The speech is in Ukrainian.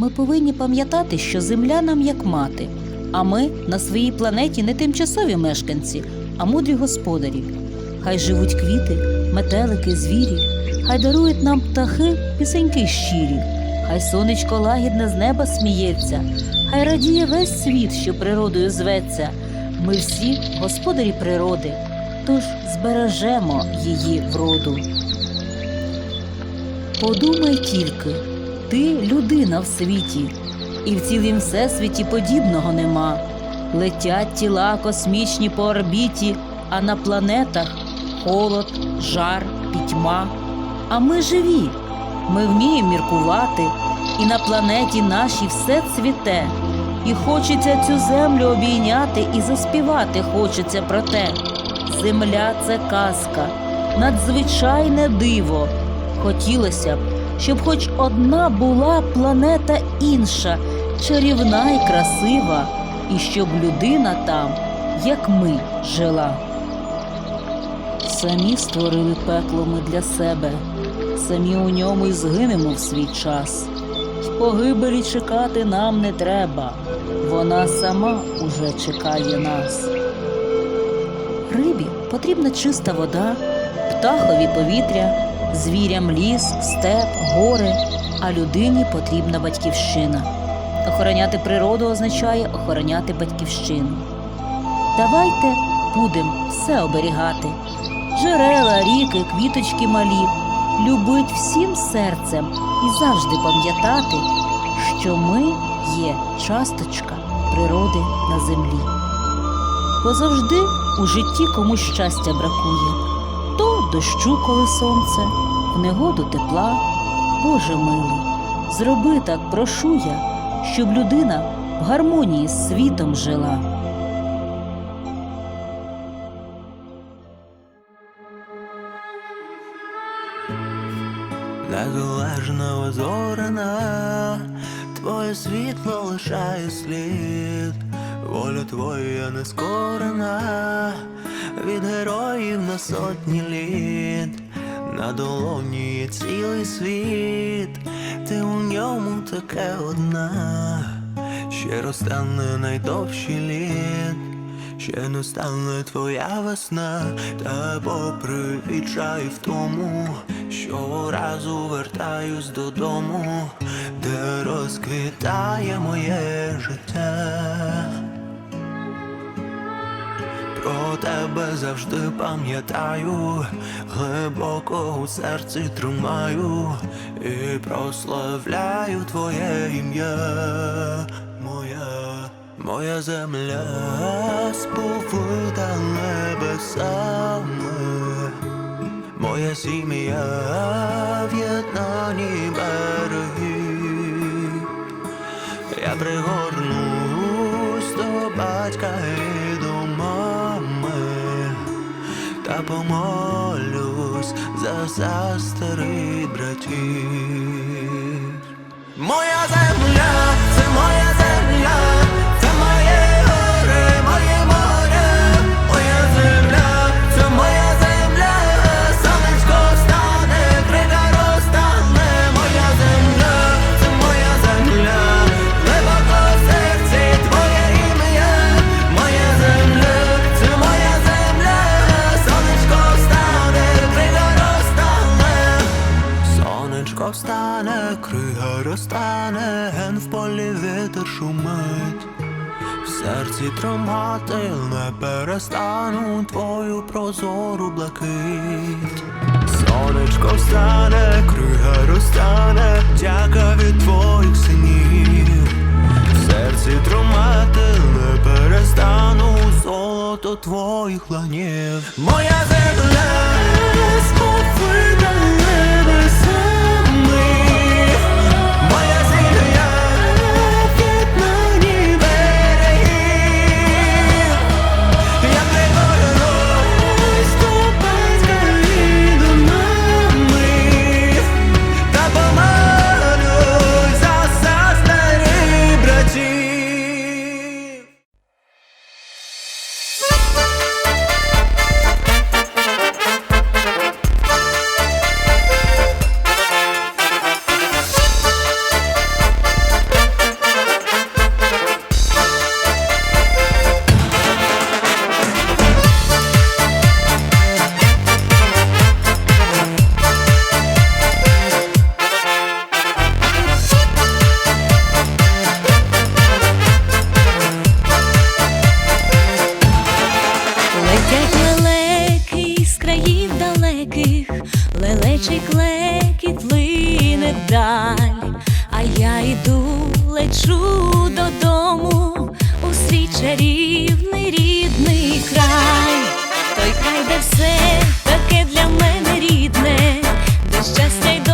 Ми повинні пам'ятати, що земля нам як мати, а ми на своїй планеті не тимчасові мешканці, а мудрі господарі. Хай живуть квіти, метелики, звірі, хай дарують нам птахи пісеньки щирі, хай сонечко лагідне з неба сміється, хай радіє весь світ, що природою зветься. Ми всі господарі природи, тож збережемо її вроду. Подумай тільки, ти людина в світі, і в цілім всесвіті подібного нема. Летять тіла космічні по орбіті, а на планетах холод, жар, пітьма. А ми живі, ми вміємо міркувати, і на планеті нашій все цвіте. І хочеться цю землю обійняти і заспівати хочеться про те. Земля це казка, надзвичайне диво. Хотілося б, щоб хоч одна була планета інша, чарівна і красива, і щоб людина там, як ми, жила. Самі створили пекло ми для себе, самі у ньому й згинемо в свій час. Й погибелі чекати нам не треба, вона сама уже чекає нас. Рибі потрібна чиста вода, птахові повітря, звірям ліс, степ, гори, а людині потрібна батьківщина. Охороняти природу означає охороняти батьківщину. Давайте будемо все оберігати. Джерела, ріки, квіточки малі, любить всім серцем і завжди пам'ятати, що ми є часточка природи на землі. Бо завжди у житті комусь щастя бракує дощу, коли сонце, в негоду тепла. Боже милий, зроби так, прошу я, щоб людина в гармонії з світом жила. Незалежна озорена, твоє світло лишає слід, воля твоя нескорена, від героїв на сотні літ, на долоні є цілий світ, ти у ньому таке одна, ще розтане найдовші літ. Ще не стане твоя весна, та попри відчай в тому, щоразу вертаюсь додому, де розквітає моє життя. Про тебе завжди пам'ятаю, глибоко у серці тримаю і прославляю твоє ім'я, моя, моя земля сповита небесами, моя сім'я в єднанні берегів. Я пригорнусь до батька помолюсь за сестри братів. Моя земля, розтане, ген в полі вітер шумить. В серці тримати не перестану твою прозору блакить. Сонечко встане, крига розтане, дяка від твоїх синів. В серці тримати не перестану золото твоїх ланів. Моя земля вдаль, а я йду, лечу додому у свій чарівний рідний край, той край, де все таке для мене рідне, де щастя.